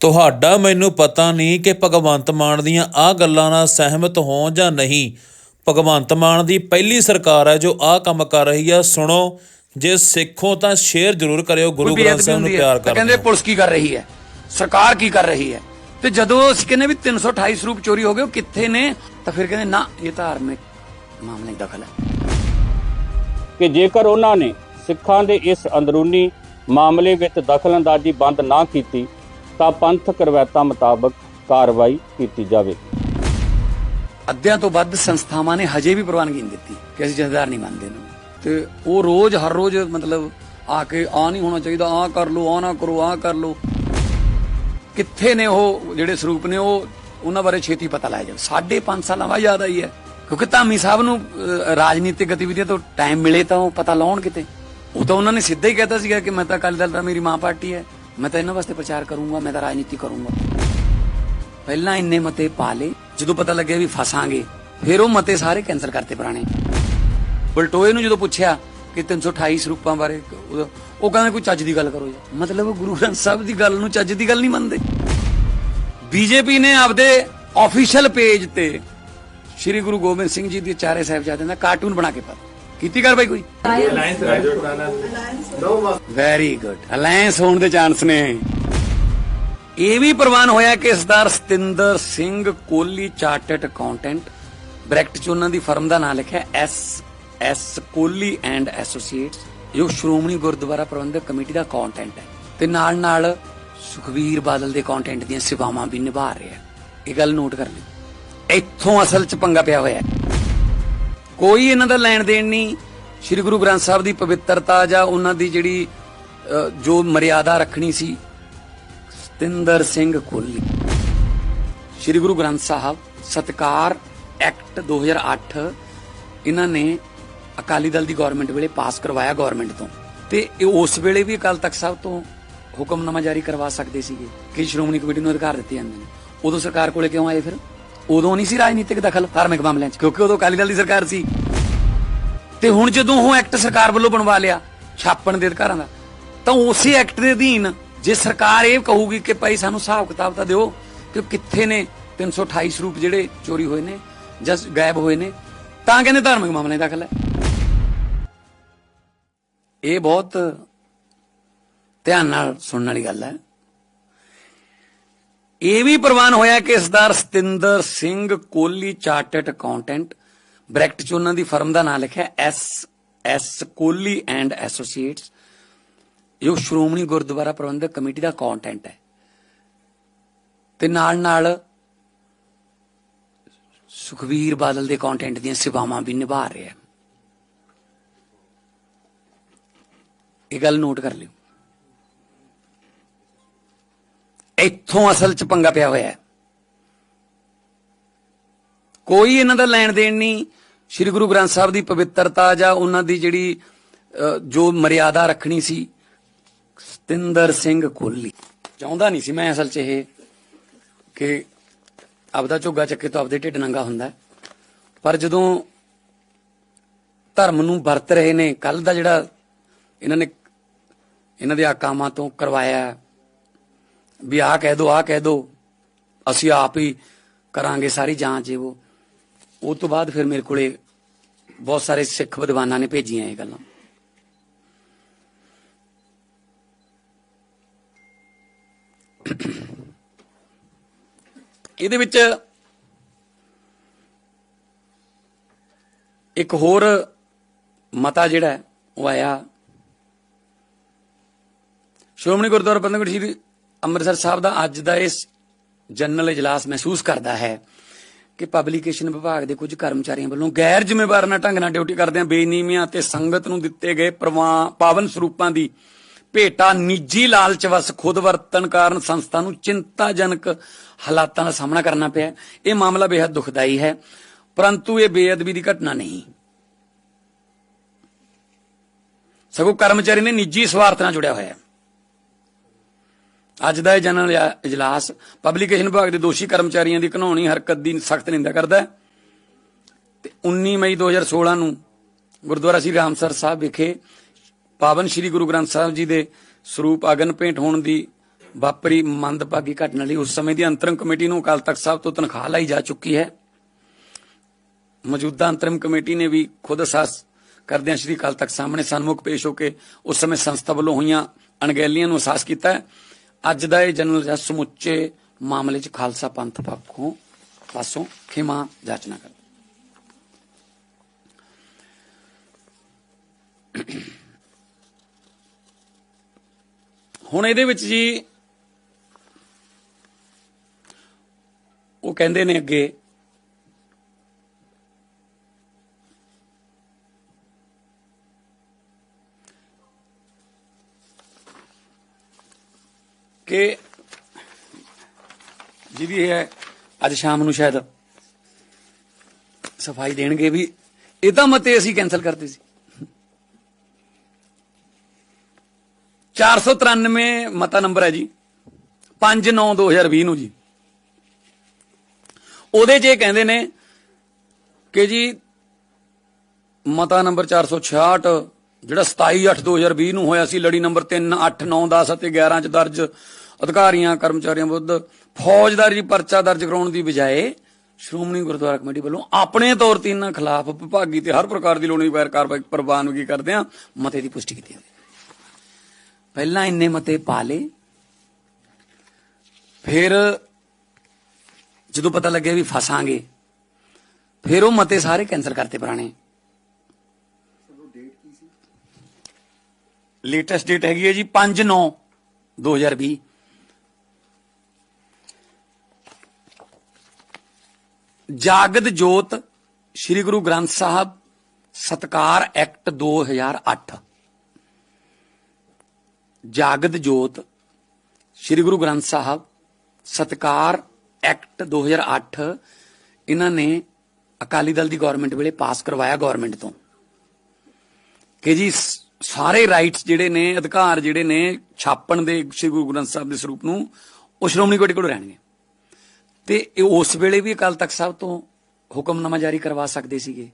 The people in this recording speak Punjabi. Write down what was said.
ਤੁਹਾਡਾ ਮੈਨੂੰ ਪਤਾ ਨਹੀਂ ਕਿ ਭਗਵੰਤ ਮਾਨ ਦੀਆਂ ਆ ਗੱਲਾਂ ਨਾਲ ਸਹਿਮਤ ਹੋ ਜਾਂ ਨਹੀਂ। ਭਗਵੰਤ ਮਾਨ ਦੀ ਪਹਿਲੀ ਸਰਕਾਰ ਹੈ ਜੋ ਆ ਕੰਮ ਕਰ ਰਹੀ ਆ। ਸੁਣੋ ਜੇ ਸਿੱਖੋ ਤਾਂ ਸ਼ੇਅਰ ਜ਼ਰੂਰ ਕਰਿਓ ਗੁਰੂ ਗ੍ਰੰਥ ਸਾਹਿਬ ਨੂੰ ਪਿਆਰ ਤਾਂ ਕਰਦੇ ਕਹਿੰਦੇ ਪੁਲਿਸ ਕੀ ਕਰ ਰਹੀ ਹੈ? ਸਰਕਾਰ ਕੀ ਕਰ ਰਹੀ ਹੈ? ਤੇ ਜਦੋਂ ਅਸੀਂ ਕਹਿੰਦੇ ਵੀ 328 ਸਰੂਪ ਚੋਰੀ ਹੋ ਗਏ ਉਹ ਕਿੱਥੇ ਨੇ? ਤਾਂ ਫਿਰ ਕਹਿੰਦੇ ਨਾ ਇਹ ਧਾਰਮਿਕ ਮਾਮਲੇ ਦਖਲ ਹੈ। ਕਿ ਜੇਕਰ ਉਹਨਾਂ ਨੇ ਸਿੱਖਾਂ ਦੇ ਇਸ ਅੰਦਰੂਨੀ ਮਾਮਲੇ ਵਿੱਚ ਦਖਲਅੰਦਾਜ਼ੀ ਬੰਦ ਨਾ ਕੀਤੀ ਤਾਂ ਪੰਥਕ ਰਵਾਇਤਾਂ ਮੁਤਾਬਕ ਕਾਰਵਾਈ ਕੀਤੀ ਜਾਵੇ। ਅੱਧਿਆਂ ਤੋਂ ਵੱਧ ਸੰਸਥਾਵਾਂ ਨੇ ਹਜੇ ਵੀ ਪ੍ਰਵਾਨਗੀ ਨਹੀਂ ਦਿੱਤੀ ਕਿ ਅਸੀਂ ਜਥੇਦਾਰ ਨਹੀਂ ਮੰਨਦੇ ਨੂੰ। ਤੇ ਉਹ ਰੋਜ਼, ਹਰ ਰੋਜ਼ ਮਤਲਬ ਆ ਕੇ ਆ ਨਹੀਂ ਹੋਣਾ ਚਾਹੀਦਾ, ਆ ਕਰ ਲਓ, ਆ ਨਾ ਕਰੋ, ਆ ਕਰ ਲਓ। ਕਿੱਥੇ ਨੇ ਉਹ ਜਿਹੜੇ ਸਰੂਪ ਨੇ ਉਹ, ਉਹਨਾਂ ਬਾਰੇ ਛੇਤੀ ਪਤਾ ਲੱਗ ਜਾਵੇ ਸਾਢੇ ਪੰਜ ਸਾਲਾਂ ਬਾਅਦ ਯਾਦ ਆਈ ਹੈ। ਕਿਉਂਕਿ ਧਾਮੀ ਸਾਹਿਬ ਨੂੰ ਰਾਜਨੀਤਿਕ ਗਤੀਵਿਧੀਆਂ ਤੋਂ ਟਾਈਮ ਮਿਲੇ ਤਾਂ ਉਹ ਪਤਾ ਲਾਉਣ ਕਿਤੇ। ਉਹ ਤਾਂ ਉਹਨਾਂ ਨੇ ਸਿੱਧਾ ਹੀ ਕਹਿਤਾ ਸੀਗਾ ਕਿ ਮੈਂ ਤਾਂ ਅਕਾਲੀ ਦਲ ਦਾ ਮੇਰੀ ਮਾਂ ਪਾਰਟੀ ਹੈ। ਮੈਂ ਤਾਂ ਇਹਨਾਂ ਵਾਸਤੇ ਪ੍ਰਚਾਰ ਕਰੂੰਗਾ, ਮੈਂ ਤਾਂ ਰਾਜਨੀਤੀ ਕਰੂੰਗਾ। ਪਹਿਲਾਂ ਇੰਨੇ ਮਤੇ ਪਾ ਲੇ ਜਦੋਂ ਪਤਾ ਲੱਗਿਆ ਵੀ ਫਸਾਂਗੇ, ਫਿਰ ਉਹ ਮਤੇ ਸਾਰੇ ਕੈਨਸਲ ਕਰਤੇ ਪੁਰਾਣੇ। ਬਲਟੋਏ ਨੂੰ ਜਦੋਂ ਪੁੱਛਿਆ ਕਿ 328 ਸਰੂਪਾਂ ਬਾਰੇ ਉਹ ਕਹਿੰਦੇ ਕੋਈ ਚੱਜ ਦੀ ਗੱਲ ਕਰੋ ਜੀ। ਮਤਲਬ ਗੁਰੂ ਗ੍ਰੰਥ ਸਾਹਿਬ ਦੀ ਗੱਲ ਨੂੰ ਚੱਜ ਦੀ ਗੱਲ ਨਹੀਂ ਮੰਨਦੇ। ਬੀਜੇਪੀ ਨੇ ਆਪਦੇ ਆਫੀਸ਼ੀਅਲ ਪੇਜ ਤੇ ਸ੍ਰੀ ਗੁਰੂ ਗੋਬਿੰਦ ਸਿੰਘ ਜੀ ਦੇ ਚਾਰੇ ਸਾਹਿਬਜ਼ਾਦਿਆਂ ਦਾ ਕਾਰਟੂਨ ਬਣਾ ਕੇ ਪਾ ਕੀਤੀ ਕਾਰਵਾਈ ਕੋਈ? ਵੈਰੀ ਗੁੱਡ ਅਲਾਈਅੰਸ ਹੋਣ ਦੇ ਚਾਂਸ ਨੇ। ਇਹ ਵੀ ਪ੍ਰਵਾਨ ਹੋਇਆ ਕਿ ਸਰਦਾਰ Satinder Singh Kohli chartered accountant bracket ਚ ਉਹਨਾਂ ਦੀ ਫਰਮ ਦਾ ਨਾਮ ਲਿਖਿਆ S S Kohli and associates ਜੋ ਸ਼੍ਰੋਮਣੀ ਗੁਰਦੁਆਰਾ ਪ੍ਰਬੰਧਕ ਕਮੇਟੀ ਦਾ ਅਕਾਊਂਟੈਂਟ ਹੈ। ਤੇ ਨਾਲ ਨਾਲ ਸੁਖਵੀਰ ਬਾਦਲ ਦੇ ਅਕਾਊਂਟੈਂਟ ਦੀਆਂ ਸੇਵਾਵਾਂ ਵੀ ਨਿਭਾ ਰਿਹਾ ਹੈ। ਇਹ ਗੱਲ ਨੋਟ ਕਰ ਲਈ। ਇੱਥੋਂ ਅਸਲ ਚ ਪੰਗਾ ਪਿਆ ਹੋਇਆ ਹੈ। ਕੋਈ ਇਹਨਾਂ ਦਾ ਲੈਣ ਦੇਣ ਨਹੀਂ। ਸ੍ਰੀ ਗੁਰੂ ਗ੍ਰੰਥ ਸਾਹਿਬ ਦੀ ਪਵਿੱਤਰਤਾ ਜਾਂ ਉਹਨਾਂ ਦੀ ਜਿਹੜੀ ਜੋ ਮਰਿਆਦਾ ਰੱਖਣੀ ਸੀ, ਸਤਿੰਦਰ ਸਿੰਘ ਕੋਹਲੀ ਸ੍ਰੀ ਗੁਰੂ ਗ੍ਰੰਥ ਸਾਹਿਬ, ਸਤਕਾਰ ਐਕਟ 2008 ਇਹਨਾਂ ਨੇ ਅਕਾਲੀ ਦਲ ਦੀ ਗਵਰਨਮੈਂਟ ਵੇਲੇ ਪਾਸ ਕਰਵਾਇਆ ਗਵਰਨਮੈਂਟ ਤੋਂ। ਤੇ ਉਸ ਵੇਲੇ ਵੀ ਅਕਾਲ ਤਖਤ ਸਾਹਿਬ ਤੋਂ ਹੁਕਮਨਾਮਾ ਜਾਰੀ ਕਰਵਾ ਸਕਦੇ ਸੀਗੇ ਕਿ ਸ਼੍ਰੋਮਣੀ ਕਮੇਟੀ ਨੂੰ ਅਧਿਕਾਰ ਦਿੱਤੇ ਜਾਂਦੇ ਨੇ। ਉਦੋਂ ਸਰਕਾਰ ਕੋਲੇ ਕਿਉਂ ਆਏ ਫਿਰ? ਉਦੋਂ ਨਹੀਂ ਸੀ ਰਾਜਨੀਤਿਕ ਦਖਲ ਧਾਰਮਿਕ ਮਾਮਲਿਆਂ 'ਚ, ਕਿਉਂਕਿ ਉਦੋਂ ਅਕਾਲੀ ਦਲ ਦੀ ਸਰਕਾਰ ਸੀ। ਤੇ ਹੁਣ ਜਦੋਂ ਉਹ ਐਕਟ ਸਰਕਾਰ ਵੱਲੋਂ ਬਣਵਾ ਲਿਆ, ਛਾਪਣ ਦੇ ਅਧਿਕਾਰਾਂ ਦਾ, ਤਾਂ ਉਸੇ ਐਕਟ ਦੇ ਅਧੀਨ ਜੇ ਸਰਕਾਰ ਇਹ ਕਹੂਗੀ ਕਿ ਭਾਈ ਸਾਨੂੰ ਹਿਸਾਬ ਕਿਤਾਬ ਤਾਂ ਦਿਓ ਕਿ ਕਿੱਥੇ ਨੇ 328 ਸਰੂਪ ਜਿਹੜੇ ਚੋਰੀ ਹੋਏ ਨੇ ਜਾਂ ਗਾਇਬ ਹੋਏ ਨੇ, ਤਾਂ ਕਹਿੰਦੇ ਧਾਰਮਿਕ ਮਾਮਲੇ ਦਾਖਲ ਹੈ। ਇਹ ਬਹੁਤ ਧਿਆਨ ਨਾਲ ਸੁਣਨ ਵਾਲੀ ਗੱਲ ਹੈ। ਇਹ ਵੀ ਪ੍ਰਵਾਨ ਹੋਇਆ ਕਿ ਸਰਦਾਰ Satinder Singh Kohli chartered accountant bracket ਚ ਉਹਨਾਂ ਦੀ ਫਰਮ ਦਾ ਨਾਮ ਲਿਖਿਆ, S S Kohli and associates. ਜੋ ਸ਼੍ਰੋਮਣੀ ਗੁਰਦੁਆਰਾ ਪ੍ਰਬੰਧਕ ਕਮੇਟੀ ਦਾ ਅਕਾਊਂਟੈਂਟ ਹੈ। ਤੇ ਨਾਲ ਨਾਲ ਸੁਖਵੀਰ ਬਾਦਲ ਦੇ ਅਕਾਊਂਟੈਂਟ ਦੀਆਂ ਸੇਵਾਵਾਂ ਵੀ ਨਿਭਾ ਰਿਹਾ ਇਹ ਗੱਲ ਨੋਟ ਕਰ ਲਿਓ। ਇੱਥੋਂ ਅਸਲ ਚ ਪੰਗਾ ਪਿਆ ਹੋਇਆ ਹੈ। ਕੋਈ ਇਹਨਾਂ ਦਾ ਲੈਣ ਦੇਣ ਨਹੀਂ। ਸ੍ਰੀ ਗੁਰੂ ਗ੍ਰੰਥ ਸਾਹਿਬ ਦੀ ਪਵਿੱਤਰਤਾ ਜਾਂ ਉਹਨਾਂ ਦੀ ਜਿਹੜੀ ਜੋ ਮਰਿਆਦਾ ਰੱਖਣੀ ਸੀ, ਸਤਿੰਦਰ ਸਿੰਘ ਕੋਹਲੀ ਚਾਹੁੰਦਾ ਨਹੀਂ ਸੀ ਮੈਂ ਅਸਲ 'ਚ ਇਹ ਕਿ ਆਪਦਾ ਝੁੱਗਾ ਚੱਕੇ ਤੋਂ ਆਪਦੇ ਢਿੱਡ ਨੰਗਾ ਹੁੰਦਾ ਪਰ ਜਦੋਂ ਧਰਮ ਨੂੰ ਵਰਤ ਰਹੇ ਨੇ ਕੱਲ ਦਾ ਜਿਹੜਾ ਇਹਨਾਂ ਨੇ, ਇਹਨਾਂ ਦੇ ਆਕਾਮਾਂ ਤੋਂ ਕਰਵਾਇਆ ਵੀ ਆਹ ਕਹਿ ਦੋ, ਆਹ ਕਹਿ ਦੋ। ਅਸੀਂ ਆਪ ਹੀ ਕਰਾਂਗੇ ਸਾਰੀ ਜਾਂਚ ਇਹ ਉਹ। ਉਹ ਤੋਂ ਬਾਅਦ ਫਿਰ ਮੇਰੇ ਕੋਲੇ ਬਹੁਤ ਸਾਰੇ ਸਿੱਖ ਵਿਦਵਾਨਾਂ ਨੇ ਭੇਜੀਆਂ ਇਹ ਗੱਲਾਂ। ਇਹਦੇ ਵਿੱਚ ਇੱਕ ਹੋਰ ਮਤਾ ਜਿਹੜਾ ਉਹ ਆਇਆ। ਸ਼੍ਰੋਮਣੀ ਗੁਰਦੁਆਰਾ ਪ੍ਰਬੰਧਕ ਕਮੇਟੀ ਸ੍ਰੀ ਅੰਮ੍ਰਿਤਸਰ ਸਾਹਿਬ ਦਾ ਅੱਜ ਦਾ ਇਸ ਜਨਰਲ ਇਜਲਾਸ ਮਹਿਸੂਸ ਕਰਦਾ ਹੈ ਕਿ ਪਬਲੀਕੇਸ਼ਨ ਵਿਭਾਗ ਦੇ ਕੁਝ ਕਰਮਚਾਰੀਆਂ ਵੱਲੋਂ ਗੈਰ ਜ਼ਿੰਮੇਵਾਰ ਢੰਗ ਨਾਲ ਡਿਊਟੀ ਕਰਦਿਆਂ ਬੇਨੀਮੀਆਂ ਤੇ ਸੰਗਤ ਨੂੰ ਦਿੱਤੇ ਗਏ ਪ੍ਰਵਾ- ਪਾਵਨ ਸਰੂਪਾਂ ਦੀ ਭੇਟਾ ਨਿੱਜੀ ਲਾਲਚ ਵਸ ਖੁਦ ਵਰਤਣ ਕਾਰਨ ਸੰਸਥਾ ਨੂੰ ਚਿੰਤਾਜਨਕ ਹਾਲਾਤਾਂ ਦਾ ਸਾਹਮਣਾ ਕਰਨਾ ਪਿਆ ਇਹ ਮਾਮਲਾ ਬੇहद ਦੁਖਦਾਈ ਹੈ, ਪਰੰਤੂ ਇਹ ਬੇਅਦਬੀ ਦੀ ਘਟਨਾ ਨਹੀਂ। ਸਗੋਂ ਕਰਮਚਾਰੀ ਨੇ ਨਿੱਜੀ ਸਵਾਰਥ ਨਾਲ ਜੁੜਿਆ ਹੋਇਆ ਹੈ। ਅੱਜ ਦਾ ਇਹ ਜਨਰਲ ਇਜਲਾਸ ਪਬਲਿਕੇਸ਼ਨ ਵਿਭਾਗ ਦੇ ਦੋਸ਼ੀ ਕਰਮਚਾਰੀਆਂ ਦੀ ਘਨੌਣੀ ਹਰਕਤ ਦੀ ਸਖਤ ਨਿੰਦਾ ਕਰਦਾ ਤੇ 19 ਮਈ 2016 ਨੂੰ ਗੁਰਦੁਆਰਾ ਸ੍ਰੀ ਰਾਮਸਰ ਸਾਹਿਬ ਵਿਖੇ ਪਾਵਨ ਸ੍ਰੀ ਗੁਰੂ ਗ੍ਰੰਥ ਸਾਹਿਬ ਜੀ ਦੇ ਸਰੂਪ ਅਗਨ ਭੇਂਟ ਹੋਣ ਦੀ ਵਾਪਰੀ ਮੰਦਭਾਗੀ ਘਟਨਾ ਲਈ ਉਸ ਸਮੇਂ ਦੀ ਅੰਤਰਮ ਕਮੇਟੀ ਨੂੰ ਅਕਾਲ ਤਖਤ ਸਾਹਿਬ ਤੋਂ ਤਨਖਾਹ ਲਈ ਜਾ ਚੁੱਕੀ ਹੈ। ਮੌਜੂਦਾ ਅੰਤਰਮ ਕਮੇਟੀ ਨੇ ਵੀ ਖੁਦ ਅਹਿਸਾਸ ਕਰਦਿਆਂ ਸ਼੍ਰੀ ਅਕਾਲ ਤਖਤ ਸਾਹਮਣੇ ਸਨਮੁਖ ਪੇਸ਼ ਹੋ ਕੇ ਉਸ ਸਮੇਂ ਸੰਸਥਾ ਵੱਲੋਂ ਹੋਈਆਂ ਅਣਗਹਿਲੀਆਂ ਨੂੰ ਅਹਿਸਾਸ ਕੀਤਾ ਹੈ। ਅੱਜ ਦਾ ਇਹ ਜਨਰਲ ਜੱਜ ਸਮੁੱਚੇ ਮਾਮਲੇ 'ਚ ਖਾਲਸਾ ਪੰਥ ਪੱਖੋਂ ਪਾਸੋਂ ਖਿਮਾ ਜਾਚਨਾ ਕਰਦਾ। ਹੁਣ ਇਹਦੇ ਵਿੱਚ ਜੀ ਉਹ ਕਹਿੰਦੇ ਨੇ ਅੱਗੇ ਕਿ ਜਿਹਦੀ ਇਹ ਹੈ, ਅੱਜ ਸ਼ਾਮ ਨੂੰ ਸ਼ਾਇਦ ਸਫ਼ਾਈ ਦੇਣਗੇ ਵੀ, ਇਹ ਤਾਂ ਮਤੇ ਅਸੀਂ ਕੈਨਸਲ ਕਰਦੇ ਸੀ। 493 ਮਤਾ ਨੰਬਰ ਹੈ ਜੀ। 5/9/2020 ਨੂੰ ਜੀ। ਉਹਦੇ 'ਚ ਇਹ ਕਹਿੰਦੇ ਨੇ ਕਿ ਜੀ ਮਤਾ ਨੰਬਰ 466 ਜਿਹੜਾ 27/8/2020 ਨੂੰ ਹੋਇਆ ਸੀ, ਲੜੀ ਨੰਬਰ 3 8 9 10 ਅਤੇ 11 ਚ ਦਰਜ ਅਧਿਕਾਰੀਆਂ, ਕਰਮਚਾਰੀਆਂ ਵਿਰੁੱਧ ਫੌਜਦਾਰੀ ਪਰਚਾ ਦਰਜ ਕਰਾਉਣ ਦੀ ਬਜਾਏ ਸ਼੍ਰੋਮਣੀ ਗੁਰਦੁਆਰਾ ਕਮੇਟੀ ਵੱਲੋਂ ਆਪਣੇ ਤੌਰ ਤੇ ਇਹਨਾਂ ਖਿਲਾਫ ਵਿਭਾਗੀ ਤੇ ਹਰ ਪ੍ਰਕਾਰ ਦੀ ਲੋੜੀਂਦੀ ਵੈਰ ਕਾਰਵਾਈ ਪ੍ਰਵਾਨਗੀ ਕਰਦੇ ਆ ਮਤੇ ਦੀ ਪੁਸ਼ਟੀ ਕੀਤੀ ਜਾਂਦੀ ਪਹਿਲਾਂ ਇੰਨੇ ਮਤੇ ਪਾ ਲਏ। ਫਿਰ ਜਦੋਂ ਪਤਾ ਲੱਗਿਆ ਵੀ ਫਸਾਂਗੇ, ਫਿਰ ਉਹ ਮਤੇ ਸਾਰੇ ਕੈਨਸਲ ਕਰਤੇ ਪੁਰਾਣੇ। ਲੇਟੈਸਟ ਡੇਟ ਹੈਗੀ ਹੈ ਜੀ 5 9 2020 ਜਾਗਦ ਜੋਤ ਸ੍ਰੀ ਗੁਰੂ ਗ੍ਰੰਥ ਸਾਹਿਬ ਸਤਕਾਰ ਐਕਟ 2008 ਜਾਗਦ ਜੋਤ ਸ੍ਰੀ ਗੁਰੂ ਗ੍ਰੰਥ ਸਾਹਿਬ ਸਤਕਾਰ ਐਕਟ 2008 ਇਹਨਾਂ ਨੇ ਅਕਾਲੀ ਦਲ ਦੀ ਗਵਰਨਮੈਂਟ ਵੇਲੇ ਪਾਸ ਕਰਵਾਇਆ ਗਵਰਨਮੈਂਟ ਤੋਂ। ਕਿ ਜੀ ਸਾਰੇ ਰਾਈਟਸ ਜਿਹੜੇ ਨੇ, ਅਧਿਕਾਰ ਜਿਹੜੇ ਨੇ, ਛਾਪਣ ਦੇ ਸ੍ਰੀ ਗੁਰੂ ਗ੍ਰੰਥ ਸਾਹਿਬ ਦੇ ਸਰੂਪ ਨੂੰ ਉਹ ਸ਼੍ਰੋਮਣੀ ਕਮੇਟੀ ਕੋਲ ਰਹਿਣਗੇ। ਤੇ ਉਸ ਵੇਲੇ ਵੀ ਅਕਾਲ ਤਖਤ ਸਾਹਿਬ ਤੋਂ ਹੁਕਮਨਾਮਾ ਜਾਰੀ ਕਰਵਾ ਸਕਦੇ ਸੀਗੇ।